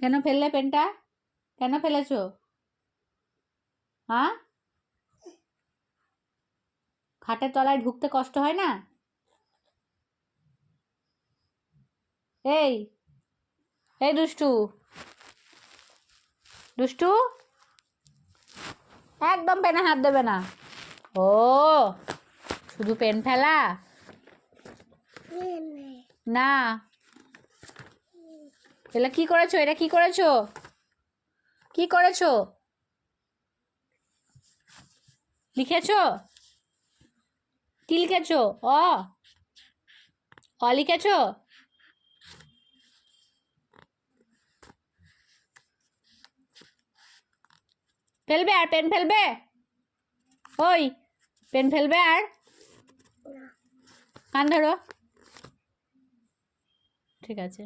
কেন ফেললে পেনটা? কেন ফেলেছো? হ্যাঁ? খাটের তলায় ঢুকতে কষ্ট হয় না? এই এই দুষ্টু। দুষ্টু? একদম পেনে হাত দেবে না। ও শুধু পেন ফেলা? না। এলা কি করেছ? এটা কি করেছ? কি করেছ? লিখেছো? কি লিখেছো? অ। অ লিখেছো? ফেলবে আর পেন ফেলবে? ওই, পেন ফেলবে আর? কান ধরো। ঠিক আছে।